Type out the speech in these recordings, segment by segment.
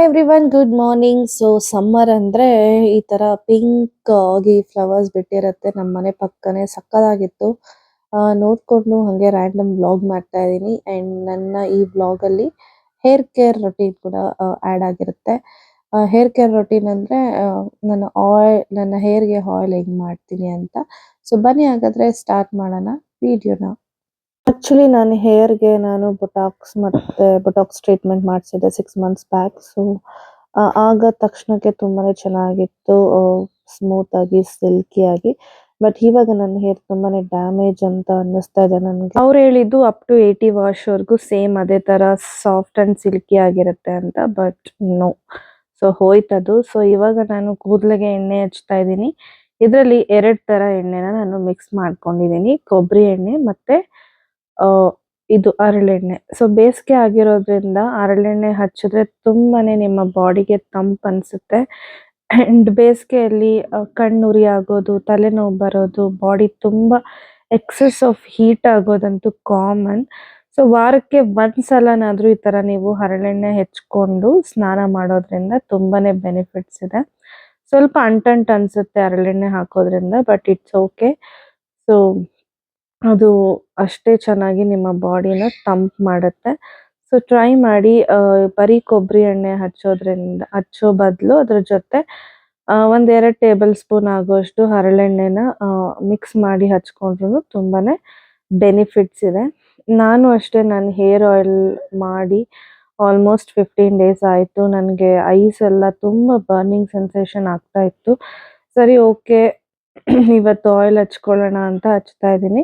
Hi everyone good morning so summer ಅಂದ್ರೆ ಈ ತರ ಪಿಂಕ್ ಆಗಿ ಫ್ಲವರ್ಸ್ ಬಿಟ್ಟಿರುತ್ತೆ. ನಮ್ಮ ಮನೆ ಪಕ್ಕನೇ ಸಕ್ಕದಾಗಿತ್ತು. ನೋಡಿಕೊಂಡು ಹಂಗೆ ರ್ಯಾಂಡಮ್ ಬ್ಲಾಗ್ ಮಾಡ್ತಾ ಇದೀನಿ ಅಂಡ್ ನನ್ನ ಈ ಬ್ಲಾಗ್ ಅಲ್ಲಿ ಹೇರ್ ಕೇರ್ ರೊಟೀನ್ ಕೂಡ ಆಡ್ ಆಗಿರುತ್ತೆ. ಹೇರ್ ಕೇರ್ ರೊಟೀನ್ ಅಂದ್ರೆ ನನ್ನ ಆಯಿಲ್ ನನ್ನ ಹೇರ್ಗೆ ಆಯಿಲ್ ಹೆಂಗ್ ಮಾಡ್ತೀನಿ ಅಂತ. ಸೊ ಬನ್ನಿ ಹಾಗಾದ್ರೆ ಸ್ಟಾರ್ಟ್ ಮಾಡೋಣ ವಿಡಿಯೋನ ಆಕ್ಚುಲಿ ನಾನು ಹೇರ್‌ಗೆ ನಾನು ಬೊಟಾಕ್ಸ್ ಮತ್ತೆ ಬೊಟಾಕ್ಸ್ ಟ್ರೀಟ್ಮೆಂಟ್ ಮಾಡಿಸಿದ್ದೆ ಸಿಕ್ಸ್ ಮಂತ್ಸ್ ಬ್ಯಾಕ್ ಸೊ ಆಗ ತಕ್ಷಣಕ್ಕೆ ತುಂಬಾನೇ ಚೆನ್ನಾಗಿತ್ತು ಸ್ಮೂತ್ ಆಗಿ ಸಿಲ್ಕಿ ಆಗಿ. ಬಟ್ ಇವಾಗ ನನ್ನ ಹೇರ್ ತುಂಬಾನೇ ಡ್ಯಾಮೇಜ್ ಅಂತ ಅನ್ನಿಸ್ತಾ ಇದೆ ನನಗೆ. ಅವ್ರು ಹೇಳಿದ್ದು ಅಪ್ ಟು ಏಯ್ಟಿ ವಾಶ್ ವರ್ಗೂ ಸೇಮ್ ಅದೇ ತರ ಸಾಫ್ಟ್ ಅಂಡ್ ಸಿಲ್ಕಿ ಆಗಿರುತ್ತೆ ಅಂತ ಬಟ್ ನೋ ಸೊ ಹೋಯ್ತದು. ಸೊ ಇವಾಗ ನಾನು ಕೂದಲಿಗೆ ಎಣ್ಣೆ ಹಚ್ತಾ ಇದ್ದೀನಿ. ಇದರಲ್ಲಿ ಎರಡು ತರ ಎಣ್ಣೆನ ನಾನು ಮಿಕ್ಸ್ ಮಾಡ್ಕೊಂಡಿದ್ದೀನಿ. ಕೊಬ್ಬರಿ ಎಣ್ಣೆ ಮತ್ತೆ ಇದು ಹರಳೆಣ್ಣೆ ಸೊ ಬೇಸಿಗೆ ಆಗಿರೋದ್ರಿಂದ ಹರಳೆಣ್ಣೆ ಹಚ್ಚಿದ್ರೆ ತುಂಬಾನೇ ನಿಮ್ಮ ಬಾಡಿಗೆ ತಂಪು ಅನ್ಸುತ್ತೆ. ಅಂಡ್ ಬೇಸಿಗೆಯಲ್ಲಿ ಕಣ್ಣುರಿ ಆಗೋದು, ತಲೆನೋವು ಬರೋದು, ಬಾಡಿ ತುಂಬ ಎಕ್ಸೆಸ್ ಆಫ್ ಹೀಟ್ ಆಗೋದಂತೂ ಕಾಮನ್ ಸೊ ವಾರಕ್ಕೆ ಒಂದ್ಸಲನಾದ್ರೂ ಈ ತರ ನೀವು ಹರಳೆಣ್ಣೆ ಹೆಚ್ಕೊಂಡು ಸ್ನಾನ ಮಾಡೋದ್ರಿಂದ ತುಂಬಾನೇ ಬೆನಿಫಿಟ್ಸ್ ಇದೆ. ಸ್ವಲ್ಪ ಅಂಟಂಟ್ ಅನ್ಸುತ್ತೆ ಹರಳೆಣ್ಣೆ ಹಾಕೋದ್ರಿಂದ ಬಟ್ ಇಟ್ಸ್ ಓಕೆ ಸೊ ಅದು ಅಷ್ಟೇ ಚೆನ್ನಾಗಿ ನಿಮ್ಮ ಬಾಡಿನ ತಂಪ್ ಮಾಡುತ್ತೆ. ಸೊ ಟ್ರೈ ಮಾಡಿ ಬರೀ ಕೊಬ್ಬರಿ ಎಣ್ಣೆ ಹಚ್ಚೋದ್ರಿಂದ ಹಚ್ಚೋ ಬದಲು ಅದ್ರ ಜೊತೆ ಆ, ಒಂದ್ ಎರಡ್ ಟೇಬಲ್ ಸ್ಪೂನ್ ಆಗುವಷ್ಟು ಹರಳೆಣ್ಣೆನ ಮಿಕ್ಸ್ ಮಾಡಿ ಹಚ್ಕೊಂಡ್ರು ತುಂಬಾನೇ ಬೆನಿಫಿಟ್ಸ್ ಇದೆ. ನಾನು ಅಷ್ಟೇ ನನ್ನ ಹೇರ್ ಆಯಿಲ್ ಮಾಡಿ ಆಲ್ಮೋಸ್ಟ್ ಫಿಫ್ಟೀನ್ ಡೇಸ್ ಆಯಿತು. ನನಗೆ ಐಸ್ ಎಲ್ಲ ತುಂಬ ಬರ್ನಿಂಗ್ ಸೆನ್ಸೇಷನ್ ಆಗ್ತಾ ಇತ್ತು. ಸರಿ ಓಕೆ. ಇವತ್ತು ಆಯಿಲ್ ಹಚ್ಕೊಳ್ಳೋಣ ಅಂತ ಹಚ್ತಾ ಇದ್ದೀನಿ.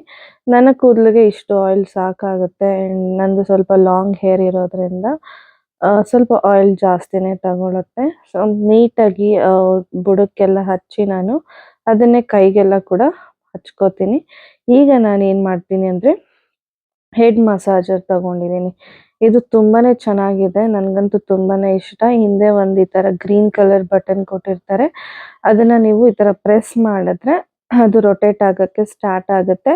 ನನ್ನ ಕೂದಲಿಗೆ ಇಷ್ಟು ಆಯಿಲ್ ಸಾಕಾಗುತ್ತೆ. ಆ್ಯಂಡ್ ನಂದು ಸ್ವಲ್ಪ ಲಾಂಗ್ ಹೇರ್ ಇರೋದ್ರಿಂದ ಸ್ವಲ್ಪ ಆಯಿಲ್ ಜಾಸ್ತಿನೇ ತಗೊಳುತ್ತೆ. ಸೊ ನೀಟಾಗಿ ಬುಡಕ್ಕೆಲ್ಲ ಹಚ್ಚಿ ನಾನು ಅದನ್ನೇ ಕೈಗೆಲ್ಲ ಕೂಡ ಹಚ್ಕೋತೀನಿ. ಈಗ ನಾನು ಏನು ಮಾಡ್ತೀನಿ ಅಂದರೆ ಹೆಡ್ ಮಸಾಜರ್ ತಗೊಂಡಿದ್ದೀನಿ. ಇದು ತುಂಬಾನೇ ಚೆನ್ನಾಗಿದೆ. ನನಗಂತೂ ತುಂಬಾನೇ ಇಷ್ಟ. ಹಿಂದೆ ಒಂದು ಈ ತರ ಗ್ರೀನ್ ಕಲರ್ ಬಟನ್ ಕೊಟ್ಟಿರ್ತಾರೆ. ಅದನ್ನ ನೀವು ಈ ತರ ಪ್ರೆಸ್ ಮಾಡಿದ್ರೆ ಅದು ರೊಟೇಟ್ ಆಗಕ್ಕೆ ಸ್ಟಾರ್ಟ್ ಆಗುತ್ತೆ.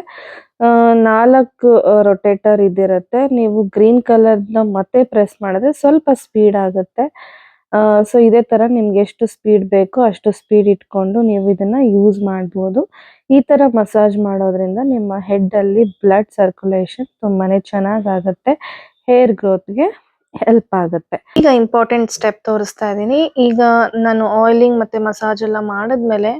ನಾಲ್ಕು ರೊಟೇಟರ್ ಇದಿರುತ್ತೆ. ನೀವು ಗ್ರೀನ್ ಕಲರ್ನ ಮತ್ತೆ ಪ್ರೆಸ್ ಮಾಡಿದ್ರೆ ಸ್ವಲ್ಪ ಸ್ಪೀಡ್ ಆಗುತ್ತೆ. ಸೊ ಇದೇ ತರ ನಿಮ್ಗೆ ಎಷ್ಟು ಸ್ಪೀಡ್ ಬೇಕೋ ಅಷ್ಟು ಸ್ಪೀಡ್ ಇಟ್ಕೊಂಡು ನೀವು ಇದನ್ನ ಯೂಸ್ ಮಾಡ್ಬೋದು. ಈ ತರ ಮಸಾಜ್ ಮಾಡೋದ್ರಿಂದ ನಿಮ್ಮ ಹೆಡ್ ಅಲ್ಲಿ ಬ್ಲಡ್ ಸರ್ಕ್ಯುಲೇಷನ್ ತುಂಬಾನೇ ಚೆನ್ನಾಗಾಗತ್ತೆ ಹೇರ್ ಗ್ರೋತ್ಗೆ ಹೆಲ್ಪ್ ಆಗುತ್ತೆ. ಈಗ ಇಂಪಾರ್ಟೆಂಟ್ ಸ್ಟೆಪ್ ತೋರಿಸ್ತಾ ಇದ್ದೀನಿ. ಈಗ ನಾನು ಆಯಿಲಿಂಗ್ ಮತ್ತೆ ಮಸಾಜ್ ಎಲ್ಲ ಮಾಡಿದ್ಮೇಲೆ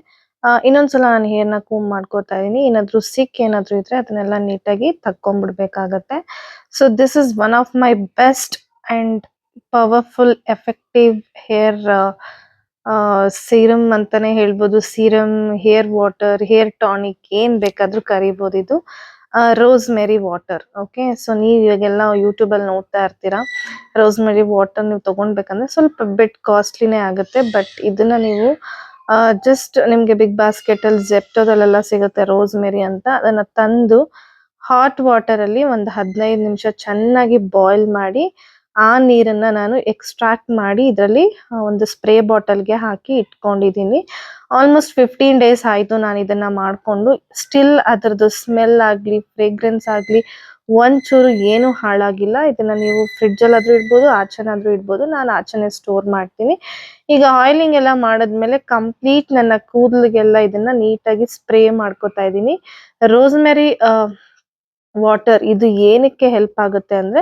ಇನ್ನೊಂದ್ಸಲ ನಾನು ಹೇರ್ನ ಕೂಮ್ ಮಾಡ್ಕೋತಾ ಇದೀನಿ ಏನಾದ್ರು ಸಿಕ್ ಏನಾದ್ರು ಇದ್ರೆ ಅದನ್ನೆಲ್ಲ ನೀಟಾಗಿ ತಕ್ಕೊಂಡ್ಬಿಡ್ಬೇಕಾಗತ್ತೆ so this is one of my best and powerful effective hair serum ಅಂತಾನೆ ಹೇಳ್ಬೋದು. Serum hair water hair tonic ಏನ್ ಬೇಕಾದ್ರೂ ಕರಿಬಹುದು ಇದು. Rosemary water okay so ನೀವು ಇವಾಗೆಲ್ಲ ಯೂಟ್ಯೂಬ್ ಅಲ್ಲಿ ನೋಡ್ತಾ ಇರ್ತೀರಾ? ರೋಸ್ ಮೆರಿ ವಾಟರ್ ನೀವು ತಗೊಂಡ್ಬೇಕಂದ್ರೆ ಸ್ವಲ್ಪ ಬಿಟ್ ಕಾಸ್ಟ್ಲಿನೇ ಆಗುತ್ತೆ ಬಟ್ ಇದನ್ನ ನೀವು ಜಸ್ಟ್ ನಿಮ್ಗೆ ಬಿಗ್ ಬಾಸ್ಕೆಟ್ ಅಲ್ಲಿ ಜೆಪ್ಟೋದಲ್ಲೆಲ್ಲ ಸಿಗುತ್ತೆ ರೋಸ್ ಮೆರಿ ಅಂತ. ಅದನ್ನ ತಂದು ಹಾಟ್ ವಾಟರ್ ಅಲ್ಲಿ ಒಂದು ಹದಿನೈದು ನಿಮಿಷ ಚೆನ್ನಾಗಿ ಬಾಯ್ಲ್ ಮಾಡಿ ಆ ನೀರನ್ನ ನಾನು ಎಕ್ಸ್ಟ್ರಾಕ್ಟ್ ಮಾಡಿ ಇದರಲ್ಲಿ ಒಂದು ಸ್ಪ್ರೇ ಬಾಟಲ್ಗೆ ಹಾಕಿ ಇಟ್ಕೊಂಡಿದ್ದೀನಿ. ಆಲ್ಮೋಸ್ಟ್ ಫಿಫ್ಟೀನ್ ಡೇಸ್ ಆಯಿತು ನಾನು ಇದನ್ನ ಮಾಡ್ಕೊಂಡು. ಸ್ಟಿಲ್ ಅದರದ್ದು ಸ್ಮೆಲ್ ಆಗಲಿ ಫ್ರೇಗ್ರೆನ್ಸ್ ಆಗಲಿ, ಒಂಚೂರು ಏನು ಹಾಳಾಗಿಲ್ಲ. ಇದನ್ನು ನೀವು ಫ್ರಿಡ್ಜ್ ಅಲ್ಲಾದ್ರೂ ಇಡ್ಬೋದು, ಆಚೆನಾದರೂ ಇಡ್ಬೋದು. ನಾನು ಆಚೆನೆ ಸ್ಟೋರ್ ಮಾಡ್ತೀನಿ. ಈಗ ಆಯಿಲಿಂಗ್ ಎಲ್ಲ ಮಾಡಿದ್ಮೇಲೆ ಕಂಪ್ಲೀಟ್ ನನ್ನ ಕೂದಲಿಗೆಲ್ಲ ಇದನ್ನ ನೀಟಾಗಿ ಸ್ಪ್ರೇ ಮಾಡ್ಕೊತಾ ಇದ್ದೀನಿ. ರೋಸ್ಮೆರಿ ವಾಟರ್ ಇದು ಏನಕ್ಕೆ ಹೆಲ್ಪ್ ಆಗುತ್ತೆ ಅಂದ್ರೆ,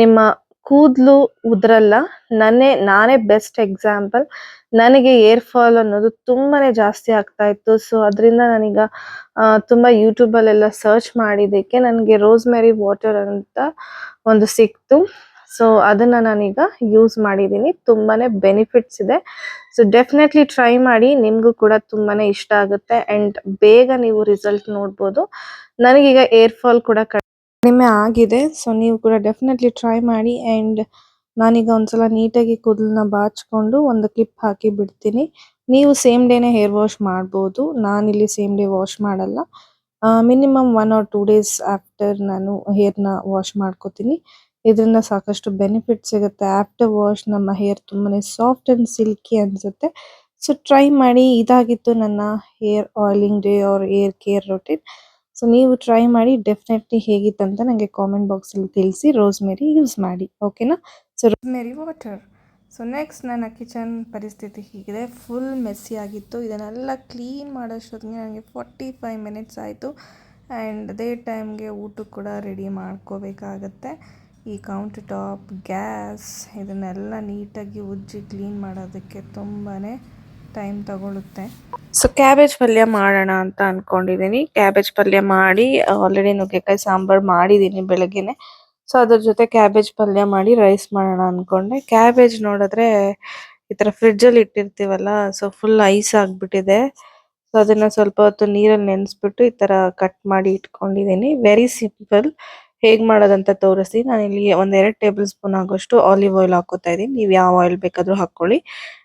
ನಿಮ್ಮ ಕೂದಲು ಉದ್ರಲ್ಲ. ನನ್ನೇ, ನಾನೇ ಬೆಸ್ಟ್ ಎಕ್ಸಾಂಪಲ್ ನನಗೆ ಏರ್ ಫಾಲ್ ಅನ್ನೋದು ತುಂಬಾನೇ ಜಾಸ್ತಿ ಆಗ್ತಾ ಇತ್ತು. ಸೊ ಅದರಿಂದ ನಾನೀಗ ತುಂಬ ತುಂಬಾ ಯೂಟ್ಯೂಬ್ ಅಲ್ಲೆಲ್ಲ ಸರ್ಚ್ ಮಾಡಿದ್ದಕ್ಕೆ ನನಗೆ ರೋಸ್ ಮ್ಯಾರಿ ವಾಟರ್ ಅಂತ ಒಂದು ಸಿಕ್ತು. ಸೊ ಅದನ್ನ ನಾನೀಗ ಯೂಸ್ ಮಾಡಿದ್ದೀನಿ. ತುಂಬಾನೇ ಬೆನಿಫಿಟ್ಸ್ ಇದೆ. ಸೊ ಡೆಫಿನೆಟ್ಲಿ ಟ್ರೈ ಮಾಡಿ. ನಿಮಗೂ ಕೂಡ ತುಂಬಾನೇ ಇಷ್ಟ ಆಗುತ್ತೆ. ಅಂಡ್ ಬೇಗ ನೀವು ರಿಸಲ್ಟ್ ನೋಡ್ಬೋದು. ನನಗೀಗ ಏರ್ ಫಾಲ್ ಕೂಡ ಕಡಿಮೆ ಆಗಿದೆ. ಸೊ ನೀವು ಕೂಡ ಡೆಫಿನೆಟ್ಲಿ ಟ್ರೈ ಮಾಡಿ ಅಂಡ್ ನಾನೀಗ ಒಂದ್ಸಲ ನೀಟಾಗಿ ಕೂದಲನ್ನ ಬಾಚಿಕೊಂಡು ಒಂದು ಕ್ಲಿಪ್ ಹಾಕಿ ಬಿಡ್ತೀನಿ. ನೀವು ಸೇಮ್ ಡೇನೇ ಹೇರ್ ವಾಶ್ ಮಾಡ್ಬೋದು. ನಾನಿಲ್ಲಿ ಸೇಮ್ ಡೇ ವಾಶ್ ಮಾಡಲ್ಲ. Minimum one or two days after ನಾನು ಹೇರ್ನ ವಾಶ್ ಮಾಡ್ಕೋತೀನಿ. ಇದರಿಂದ ಸಾಕಷ್ಟು ಬೆನಿಫಿಟ್ ಸಿಗುತ್ತೆ. ಆಫ್ಟರ್ ವಾಶ್ ನಮ್ಮ ಹೇರ್ ತುಂಬಾನೇ ಸಾಫ್ಟ್ ಅಂಡ್ ಸಿಲ್ಕಿ ಅನ್ಸುತ್ತೆ. ಸೊ ಟ್ರೈ ಮಾಡಿ ಇದಾಗಿತ್ತು ನನ್ನ hair oiling day or hair care routine so ನೀವು ಟ್ರೈ ಮಾಡಿ ಡೆಫಿನೆಟ್ಲಿ ಹೇಗಿತ್ತಂತ ನನಗೆ ಕಾಮೆಂಟ್ ಬಾಕ್ಸಲ್ಲಿ ತಿಳಿಸಿ ರೋಸ್ ಮೇರಿ ಯೂಸ್ ಮಾಡಿ ಓಕೆನಾ so rosemary water so next ನನ್ನ ಕಿಚನ್ ಪರಿಸ್ಥಿತಿ ಹೀಗಿದೆ. ಫುಲ್ ಮೆಸ್ಸಿ ಆಗಿತ್ತು. ಇದನ್ನೆಲ್ಲ ಕ್ಲೀನ್ ಮಾಡೋಷ್ಟೊತ್ತಿಗೆ ನನಗೆ ಫಾರ್ಟಿ ಫೈವ್ ಮಿನಿಟ್ಸ್ ಆಯಿತು. ಆ್ಯಂಡ್ ಅದೇ ಟೈಮ್ಗೆ ಊಟ ಕೂಡ ರೆಡಿ ಮಾಡ್ಕೋಬೇಕಾಗತ್ತೆ. ಈ ಕೌಂಟರ್ ಟಾಪ್ ಗ್ಯಾಸ್ ಇದನ್ನೆಲ್ಲ ನೀಟಾಗಿ ಉಜ್ಜಿ ಕ್ಲೀನ್ ಮಾಡೋದಕ್ಕೆ ತುಂಬಾ ಟೈಮ್ ತಗೊಳುತ್ತೆ. ಸೊ ಕ್ಯಾಬೇಜ್ ಪಲ್ಯ ಮಾಡೋಣ ಅಂತ ಅನ್ಕೊಂಡಿದ್ದೀನಿ ಕ್ಯಾಬೇಜ್ ಪಲ್ಯ ಮಾಡಿ ಆಲ್ರೆಡಿ ನುಗ್ಗೆಕಾಯಿ ಸಾಂಬಾರ್ ಮಾಡಿದ್ದೀನಿ ಬೆಳಗ್ಗೆನೆ. ಸೊ ಅದ್ರ ಜೊತೆ ಕ್ಯಾಬೇಜ್ ಪಲ್ಯ ಮಾಡಿ ರೈಸ್ ಮಾಡೋಣ ಅನ್ಕೊಂಡೆ. ಕ್ಯಾಬೇಜ್ ನೋಡಿದ್ರೆ ಈ ಫ್ರಿಡ್ಜ್ ಅಲ್ಲಿ ಇಟ್ಟಿರ್ತೀವಲ್ಲ ಸೊ ಫುಲ್ ಐಸ್ ಆಗಿಬಿಟ್ಟಿದೆ. ಸೊ ಅದನ್ನ ಸ್ವಲ್ಪ ಹೊತ್ತು ನೀರಲ್ಲಿ ನೆನೆಸ್ಬಿಟ್ಟು ಈ ತರ ಕಟ್ ಮಾಡಿ ಇಟ್ಕೊಂಡಿದ್ದೀನಿ ವೆರಿ ಸಿಂಪಲ್ ಹೇಗ್ ಮಾಡೋದಂತ ತೋರಿಸ್ತೀನಿ. ನಾನು ಇಲ್ಲಿ ಒಂದ್ ಎರಡ್ ಟೇಬಲ್ ಸ್ಪೂನ್ ಆಗೋಷ್ಟು ಆಲಿವ್ ಆಯಿಲ್ ಹಾಕೋತಾ ಇದೀನಿ. ನೀವು ಯಾವ ಆಯಿಲ್ ಬೇಕಾದರೂ ಹಾಕೊಳ್ಳಿ.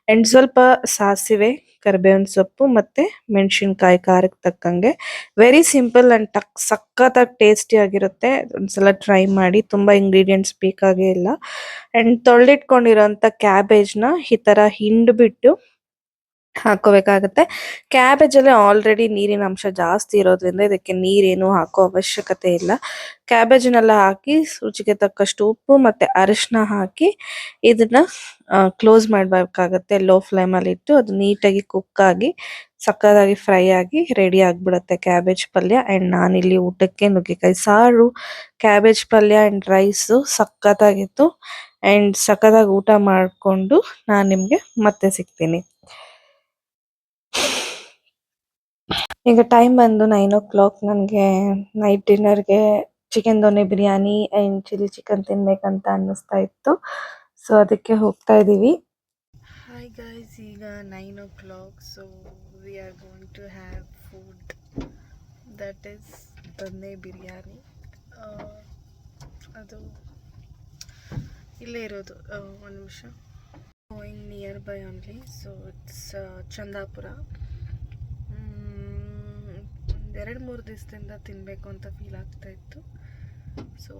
ಅಂಡ್ ಸ್ವಲ್ಪ ಸಾಸಿವೆ ಕರಿಬೇವಿನ ಸೊಪ್ಪು ಮತ್ತೆ ಮೆಣಸಿನಕಾಯಿ ಖಾರಕ್ಕೆ ತಕ್ಕಂಗೆ. ವೆರಿ ಸಿಂಪಲ್ ಅಂಡ್ ಟಕ್ ಸಖತ್ತಾಗಿ ಟೇಸ್ಟಿ ಆಗಿರುತ್ತೆ. ಒಂದ್ಸಲ ಟ್ರೈ ಮಾಡಿ. ತುಂಬಾ ಇಂಗ್ರೀಡಿಯೆಂಟ್ಸ್ ಬೇಕಾಗೇ ಇಲ್ಲ. ಅಂಡ್ ತೊಳೆದಿಟ್ಕೊಂಡಿರೋಂಥ ಕ್ಯಾಬೇಜ್ನ ಈ ತರ ಹಿಂಡ್ಬಿಟ್ಟು ಹಾಕೋಬೇಕಾಗತ್ತೆ. ಕ್ಯಾಬೇಜ್ ಅಲ್ಲಿ ಆಲ್ರೆಡಿ ನೀರಿನ ಅಂಶ ಜಾಸ್ತಿ ಇರೋದ್ರಿಂದ ಇದಕ್ಕೆ ನೀರೇನು ಹಾಕೋ ಅವಶ್ಯಕತೆ ಇಲ್ಲ. ಕ್ಯಾಬೇಜ್ನೆಲ್ಲ ಹಾಕಿ ರುಚಿಗೆ ತಕ್ಕಷ್ಟು ಉಪ್ಪು ಮತ್ತೆ ಅರಿಶಿನ ಹಾಕಿ ಇದನ್ನ ಕ್ಲೋಸ್ ಮಾಡಬೇಕಾಗತ್ತೆ. ಲೋ ಫ್ಲೇಮ್ ಅಲ್ಲಿ ಇಟ್ಟು ಅದು ನೀಟಾಗಿ ಕುಕ್ ಆಗಿ ಸಕ್ಕದಾಗಿ ಫ್ರೈ ಆಗಿ ರೆಡಿ ಆಗ್ಬಿಡುತ್ತೆ ಕ್ಯಾಬೇಜ್ ಪಲ್ಯ. ಅಂಡ್ ನಾನಿಲ್ಲಿ ಊಟಕ್ಕೆ ನುಗ್ಗೆಕಾಯಿ ಸಾರು ಕ್ಯಾಬೇಜ್ ಪಲ್ಯ ಅಂಡ್ ರೈಸ್ ಸಕ್ಕತ್ತಾಗಿತ್ತು. ಅಂಡ್ ಸಕ್ಕತ್ತಾಗಿ ಊಟ ಮಾಡಿಕೊಂಡು ನಾನು ನಿಮಗೆ ಮತ್ತೆ ಸಿಗ್ತೀನಿ. ಈಗ ಟೈಮ್ ಬಂದು ನೈನ್ ಓ ಕ್ಲಾಕ್ ನನಗೆ night ಡಿನ್ನರ್ಗೆ chicken donne biryani and chilli chicken ತಿನ್ಬೇಕಂತ ಅನ್ನಿಸ್ತಾ ಇತ್ತು. ಸೊ ಅದಕ್ಕೆ ಹೋಗ್ತಾ ಇದ್ದೀವಿ ಹಾಯ್ ಗೈಸ್ ಈಗ nine o'clock so we are going to have food that is donne biryani. ಅದು ಇಲ್ಲೇ ಇರೋದು ಒಂದು ನಿಮಿಷ. Going nearby only so it's Chandapura ಎರಡು ಮೂರು ದಿವಸದಿಂದ ತಿನ್ನಬೇಕು ಅಂತ ಫೀಲ್ ಆಗ್ತಾ ಇತ್ತು. ಸೊ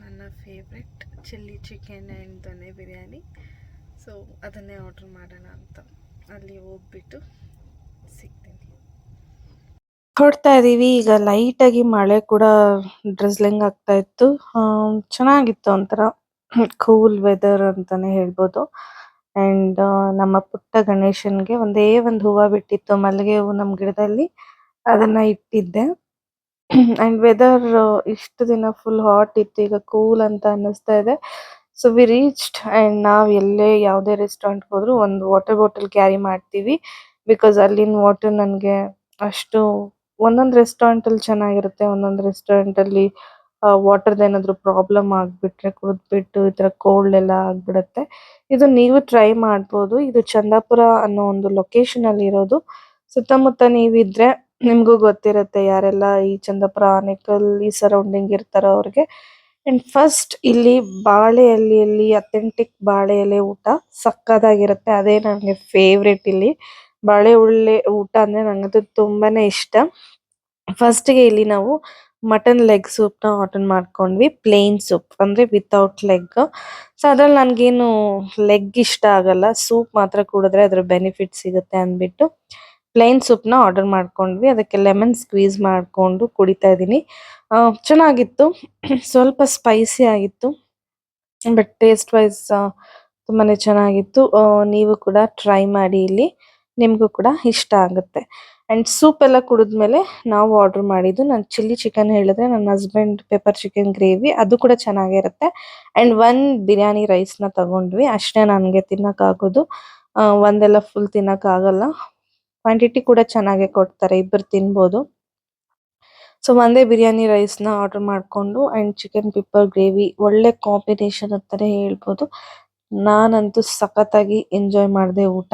ನನ್ನ favourite chilli chicken and donne biryani so ಅದನ್ನೇ ಆರ್ಡ್ರ್ ಮಾಡೋಣ ಅಂತ. ಅಲ್ಲಿ ಹೋಗ್ಬಿಟ್ಟು ಸಿಗ್ತೀನಿ. ಹೊಡ್ತಾ ಇದ್ದೀವಿ ಈಗ ಲೈಟಾಗಿ ಮಳೆ ಕೂಡ ಡ್ರಿಸ್ಲಿಂಗ್ ಆಗ್ತಾ ಇತ್ತು. ಚೆನ್ನಾಗಿತ್ತು ಒಂಥರ. ಕೂಲ್ ವೆದರ್ ಅಂತಾನೆ ಹೇಳ್ಬೋದು. ಆ್ಯಂಡ್ ನಮ್ಮ ಪುಟ್ಟ ಗಣೇಶನ್ಗೆ ಒಂದೇ ಒಂದು ಹೂವು ಬಿಟ್ಟಿತ್ತು ಮಲ್ಲಿಗೆ ಹೂವು ನಮ್ಮ ಗಿಡದಲ್ಲಿ. ಅದನ್ನ ಇಟ್ಟಿದ್ದೆ. ಅಂಡ್ ವೆದರ್ ಇಷ್ಟು ದಿನ ಫುಲ್ ಹಾಟ್ ಇತ್ತು, ಈಗ ಕೂಲ್ ಅಂತ ಅನ್ನಿಸ್ತಾ ಇದೆ. ಸೊ ವಿ ರೀಚ್ಡ್ ಅಂಡ್ ನಾವು ಎಲ್ಲೇ ಯಾವುದೇ ರೆಸ್ಟೋರೆಂಟ್ ಹೋದ್ರು ಒಂದು ವಾಟರ್ ಬಾಟಲ್ ಕ್ಯಾರಿ ಮಾಡ್ತೀವಿ. ಬಿಕಾಸ್ ಅಲ್ಲಿನ ವಾಟರ್ ನನಗೆ ಅಷ್ಟು ಒಂದೊಂದು ರೆಸ್ಟೋರೆಂಟ್ ಅಲ್ಲಿ ಚೆನ್ನಾಗಿರುತ್ತೆ, ಒಂದೊಂದು ರೆಸ್ಟೋರೆಂಟ್ ಅಲ್ಲಿ ವಾಟರ್ದ ಏನಾದ್ರು ಪ್ರಾಬ್ಲಮ್ ಆಗ್ಬಿಟ್ರೆ ಕುಡಿದ್ಬಿಟ್ಟು ಈ ತರ ಕೋಲ್ಡ್ ಎಲ್ಲ ಆಗ್ಬಿಡುತ್ತೆ. ಇದು ನೀವು ಟ್ರೈ ಮಾಡ್ಬೋದು. ಇದು ಚಂದಾಪುರ ಅನ್ನೋ ಒಂದು ಲೊಕೇಶನ್ ಅಲ್ಲಿ ಇರೋದು ಸುತ್ತಮುತ್ತ ನೀವಿದ್ರೆ ನಿಮ್ಗೂ ಗೊತ್ತಿರುತ್ತೆ ಯಾರೆಲ್ಲ ಈ ಚಂದಾಪುರ ಆನೇಕಲ್ ಈ ಸರೌಂಡಿಂಗ್ ಇರ್ತಾರೋ ಅವ್ರಿಗೆ. ಅಂಡ್ ಫಸ್ಟ್ ಇಲ್ಲಿ ಬಾಳೆ ಎಲೆಯಲ್ಲಿ ಅಥೆಂಟಿಕ್ ಬಾಳೆ ಎಲೆ ಊಟ ಸಕ್ಕತ್ತಾಗಿರುತ್ತೆ ಅದೇ ನನಗೆ ಫೇವ್ರೇಟ್ ಇಲ್ಲಿ. ಬಾಳೆ ಉಳ್ಳೆ ಊಟ ಅಂದ್ರೆ ನಂಗಂತೂ ತುಂಬಾನೇ ಇಷ್ಟ. ಫಸ್ಟ್ಗೆ ಇಲ್ಲಿ ನಾವು ಮಟನ್ ಲೆಗ್ ಸೂಪ್ನ ಆರ್ಡರ್ ಮಾಡ್ಕೊಂಡ್ವಿ ಪ್ಲೇನ್ ಸೂಪ್ ಅಂದ್ರೆ ವಿತೌಟ್ ಲೆಗ್ ಸೊ ಅದ್ರಲ್ಲಿ ನನಗೇನು ಲೆಗ್ ಇಷ್ಟ ಆಗಲ್ಲ. ಸೂಪ್ ಮಾತ್ರ ಕುಡಿದ್ರೆ ಅದ್ರ ಬೆನಿಫಿಟ್ ಸಿಗುತ್ತೆ ಅಂದ್ಬಿಟ್ಟು. ಪ್ಲೇನ್ ಸೂಪ್ನ ಆರ್ಡರ್ ಮಾಡ್ಕೊಂಡ್ವಿ. ಅದಕ್ಕೆ ಲೆಮನ್ ಸ್ಕ್ವೀಸ್ ಮಾಡಿಕೊಂಡು ಕುಡಿತಾ ಇದ್ದೀನಿ. ಚೆನ್ನಾಗಿತ್ತು. ಸ್ವಲ್ಪ ಸ್ಪೈಸಿ ಆಗಿತ್ತು. ಬಟ್ ಟೇಸ್ಟ್ ವೈಸ್ ತುಂಬಾ ಚೆನ್ನಾಗಿತ್ತು. ನೀವು ಕೂಡ ಟ್ರೈ ಮಾಡಿ ಇಲ್ಲಿ. ನಿಮಗೂ ಕೂಡ ಇಷ್ಟ ಆಗುತ್ತೆ. ಆ್ಯಂಡ್ ಸೂಪ್ ಎಲ್ಲ ಕುಡಿದ್ಮೇಲೆ ನಾವು ಆರ್ಡರ್ ಮಾಡಿದ್ದು ನಾನು ಚಿಲ್ಲಿ ಚಿಕನ್ ಹೇಳಿದ್ರೆ ನನ್ನ ಹಸ್ಬೆಂಡ್ ಪೆಪ್ಪರ್ ಚಿಕನ್ ಗ್ರೇವಿ ಅದು ಕೂಡ ಚೆನ್ನಾಗಿರುತ್ತೆ ಆ್ಯಂಡ್ ಒನ್ ಬಿರಿಯಾನಿ ರೈಸ್ನ ತಗೊಂಡ್ವಿ. ಅಷ್ಟೇ ನನಗೆ ತಿನ್ನೋಕ್ಕಾಗೋದು. ಒಂದೆಲ್ಲ ಫುಲ್ ತಿನ್ನೋಕ್ಕಾಗಲ್ಲ. ಕ್ವಾಂಟಿಟಿ ಕೂಡ ಚೆನ್ನಾಗೆ ಕೊಡ್ತಾರೆ ಇಬ್ಬರು ತಿನ್ಬೋದು. ಸೊ ಒಂದೇ ಬಿರಿಯಾನಿ ರೈಸ್ನ ಆರ್ಡರ್ ಮಾಡ್ಕೊಂಡು ಅಂಡ್ ಚಿಕನ್ ಪಿಪ್ಪರ್ ಗ್ರೇವಿ ಒಳ್ಳೆ ಕಾಂಬಿನೇಷನ್ ಅಂತಲೇ ಹೇಳ್ಬೋದು. ನಾನಂತೂ ಸಖತ್ತಾಗಿ ಎಂಜಾಯ್ ಮಾಡಿದೆ ಊಟ.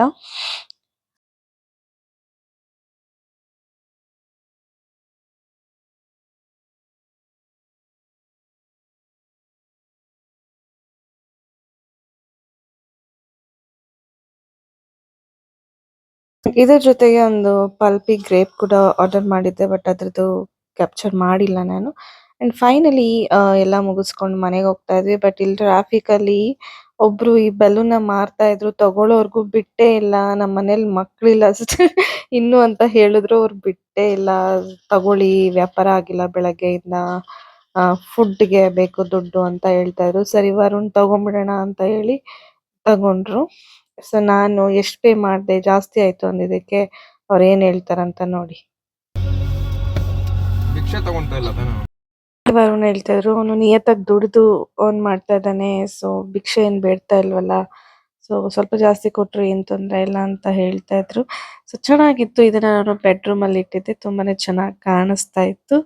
ಇದ್ರ ಜೊತೆಗೆ ಒಂದು ಪಲ್ಪಿ ಗ್ರೇಪ್ ಕೂಡ ಆರ್ಡರ್ ಮಾಡಿದ್ದೆ ಬಟ್ ಅದರದ್ದು ಕ್ಯಾಪ್ಚರ್ ಮಾಡಿಲ್ಲ ನಾನು. ಅಂಡ್ ಫೈನಲಿ ಎಲ್ಲ ಮುಗಿಸ್ಕೊಂಡು ಮನೆಗೆ ಹೋಗ್ತಾ ಇದ್ವಿ ಬಟ್ ಇಲ್ಲಿ ಟ್ರಾಫಿಕ್ ಅಲ್ಲಿ ಒಬ್ರು ಈ ಬಲೂನ್ನ ಮಾರ್ತಾ ಇದ್ರು ತಗೊಳ್ಳೋರ್ಗು ಬಿಟ್ಟೇ ಇಲ್ಲ ನಮ್ಮ ಮನೇಲಿ ಮಕ್ಳಿಲ್ಲ ಅಷ್ಟೇ. ಇನ್ನು ಅಂತ ಹೇಳಿದ್ರು, ಅವ್ರು ಬಿಟ್ಟೇ ಇಲ್ಲ, ತಗೊಳ್ಳಿ, ವ್ಯಾಪಾರ ಆಗಿಲ್ಲ ಬೆಳಗ್ಗೆಯಿಂದ ಫುಡ್ಗೆ ಬೇಕು ದುಡ್ಡು ಅಂತ ಹೇಳ್ತಾ ಇದ್ರು. ಸರಿ, ವರುಣ್ ತಗೊಂಡ್ಬಿಡೋಣ ಅಂತ ಹೇಳಿ ತಗೊಂಡ್ರು. ಸೊ ನಾನು ಎಷ್ಟು ಪೇ ಮಾಡಿದೆ ಜಾಸ್ತಿ ಆಯ್ತು ಅಂದಿದ್ದಕ್ಕೆ ಅವ್ರು ಏನು ಹೇಳ್ತಾರಂತ ನೋಡಿ. ಭಿಕ್ಷೆ ತಗೊಂತ ಇಲ್ಲ ತಾನು? ವರುಣ್ ಹೇಳ್ತಾ ಇದ್ರು ಅವನು ನಿಯತ್ತಾಗಿ ದುಡಿದು ಅವ್ನ್ ಮಾಡ್ತಾ ಇದ್ದಾನೆ ಸೊ ಭಿಕ್ಷೆ ಏನು ಬೇಡ್ತಾ ಇಲ್ವಲ್ಲ? ಸೊ ಸ್ವಲ್ಪ ಜಾಸ್ತಿ ಕೊಟ್ರು ಏನ್ ತೊಂದ್ರೆ ಇಲ್ಲ ಅಂತ ಹೇಳ್ತಾ ಇದ್ರು. ಸೊ ಚೆನ್ನಾಗಿತ್ತು. ಇದನ್ನ ನಾನು ಬೆಡ್ರೂಮ್ ಅಲ್ಲಿ ಇಟ್ಟಿದ್ದೆ. ತುಂಬಾನೇ ಚೆನ್ನಾಗಿ ಕಾಣಿಸ್ತಾ ಇತ್ತು.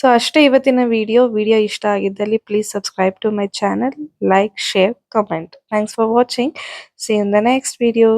ಸೊ ಅಷ್ಟೇ ಇವತ್ತಿನ ವಿಡಿಯೋ ವಿಡಿಯೋ ಇಷ್ಟ ಆಗಿದ್ದಲ್ಲಿ please subscribe to my channel like share comment thanks for watching see in the next video